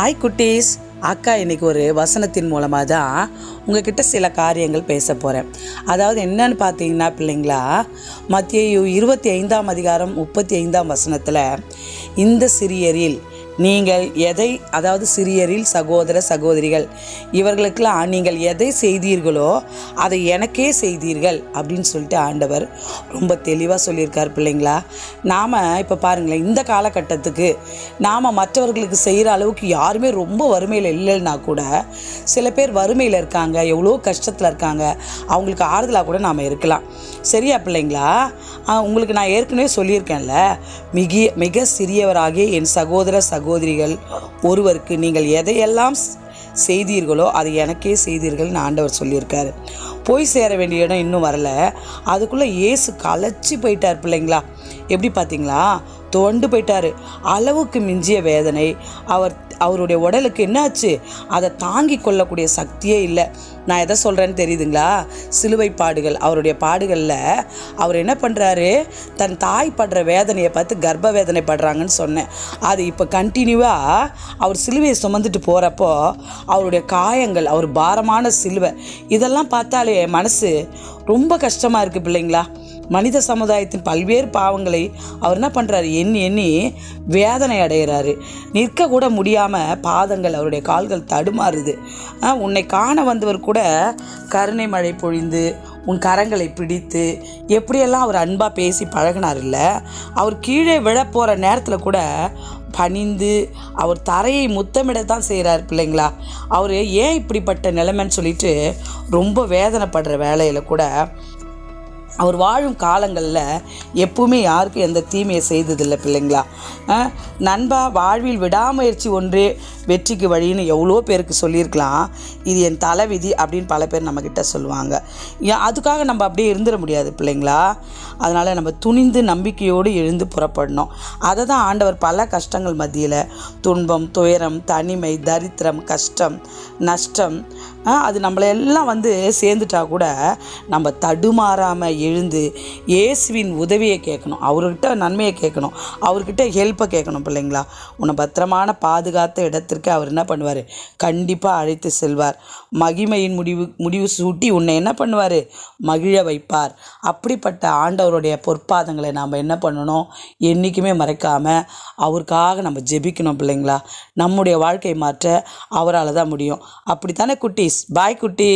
Hi குட்டீஸ். அக்கா இன்றைக்கி ஒரு வசனத்தின் மூலமாக தான் உங்ககிட்ட சில காரியங்கள் பேச போகிறேன் அதாவது என்னன்னு பார்த்தீங்கன்னா பிள்ளைங்களா மத்திய இருபத்தி ஐந்தாம் அதிகாரம் முப்பத்தி ஐந்தாம் வசனத்தில் இந்த சிறியரில் நீங்கள் எதை அதாவது சிறியரில் சகோதர சகோதரிகள் இவர்களுக்கெல்லாம் நீங்கள் எதை செய்தீர்களோ அதை எனக்கே செய்தீர்கள் அப்படின்னு சொல்லிட்டு ஆண்டவர் ரொம்ப தெளிவாக சொல்லியிருக்கார் பிள்ளைங்களா. நாம் இப்போ பாருங்களேன் இந்த காலகட்டத்துக்கு நாம் மற்றவர்களுக்கு செய்கிற அளவுக்கு யாருமே ரொம்ப வறுமையில் இல்லைன்னா கூட சில பேர் வறுமையில் இருக்காங்க எவ்வளோ கஷ்டத்தில் இருக்காங்க அவங்களுக்கு ஆறுதலாக கூட நாம் இருக்கலாம். சரியா பிள்ளைங்களா? உங்களுக்கு நான் ஏற்கனவே சொல்லியிருக்கேன்ல மிக மிக சிறியவராகிய என் சகோதர சகோதரிகள் ஒருவருக்கு நீங்கள் எதையெல்லாம் செய்தீர்களோ அதை எனக்கே செய்தீர்கள்னு ஆண்டவர் சொல்லியிருக்காரு. போய் சேர வேண்டிய இடம் இன்னும் வரல. அதுக்குள்ளே இயேசு களைச்சி போயிட்டார் பிள்ளைங்களா. எப்படி பார்த்தீங்களா? தோண்டு போயிட்டாரு. அளவுக்கு மிஞ்சிய வேதனை. அவர் அவருடைய உடலுக்கு என்னாச்சு? அதை தாங்கி கொள்ளக்கூடிய சக்தியே இல்லை. நான் எதை சொல்கிறேன்னு தெரியுதுங்களா? சிலுவை பாடுகள். அவருடைய பாடுகளில் அவர் என்ன பண்ணுறாரு தன் தாய் படுற வேதனையை பார்த்து கர்ப்ப வேதனை படுறாங்கன்னு சொன்னேன். அது இப்போ கண்டினியூவாக அவர் சிலுவையை சுமந்துட்டு போகிறப்போ அவருடைய காயங்கள் அவர் பாரமான சிலுவை இதெல்லாம் பார்த்தாலே மனசு ரொம்ப கஷ்டமாக இருக்குது பிள்ளைங்களா. மனித சமுதாயத்தின் பல்வேறு பாவங்களை அவர் என்ன பண்ணுறாரு எண்ணி எண்ணி வேதனை அடைகிறாரு நிற்கக்கூட முடியாமல் பாதங்கள் அவருடைய கால்கள் தடுமாறுது. ஆ, உன்னை காண வந்தவர் கூட கருணை மழை பொழிந்து உன் கரங்களை பிடித்து எப்படியெல்லாம் அவர் அன்பாக பேசி பழகினார் இல்லை அவர் கீழே விழப்போகிற நேரத்தில் கூட பணிந்து அவர் தரையை முத்தமிடத்தான் செய்கிறார் பிள்ளைங்களா. அவர் ஏன் இப்படிப்பட்ட நிலைமைன்னு சொல்லிட்டு ரொம்ப வேதனைப்படுற வேலையில் கூட அவர் வாழும் காலங்களில் எப்பவுமே யாருக்கும் எந்த தீமையை செய்ததில்லை பிள்ளைங்களா? நண்பா வாழ்வில் விடாமுயற்சி ஒன்றே வெற்றிக்கு வழின்னு எவ்வளோ பேருக்கு சொல்லியிருக்கலாம். இது என் தலைவிதி அப்படின்னு பல பேர் நம்மக்கிட்ட சொல்லுவாங்க. ஏன் அதுக்காக நம்ம அப்படியே இருந்துட முடியாது பிள்ளைங்களா? அதனால் நம்ம துணிந்து நம்பிக்கையோடு எழுந்து புறப்படணும். அதை தான் ஆண்டவர் பல கஷ்டங்கள் மத்தியில் துன்பம் துயரம் தனிமை தரித்திரம் கஷ்டம் நஷ்டம் அது நம்மளை எல்லாம் வந்து சேர்ந்துட்டா கூட நம்ம தடுமாறாமல் எழுந்து இயேசுவின் உதவியை கேட்கணும். அவர்கிட்ட நன்மையை கேட்கணும். அவர்கிட்ட ஹெல்ப்பை கேட்கணும் பிள்ளைங்களா. உன்னை பத்திரமான பாதுகாத்த இடத்திற்கு அவர் என்ன பண்ணுவார்? கண்டிப்பாக அழைத்து செல்வார். மகிமையின் முடிவு முடிவு சூட்டி உன்னை என்ன பண்ணுவார்? மகிழ வைப்பார். அப்படிப்பட்ட ஆண்டவருடைய பொற்பாதங்களை நாம் என்ன பண்ணணும்? என்றைக்குமே மறைக்காமல் அவருக்காக நம்ம ஜெபிக்கணும் பிள்ளைங்களா. நம்முடைய வாழ்க்கை மாற்ற அவரால் தான் முடியும். அப்படித்தானே குட்டீஸ் பாய் குட்டி.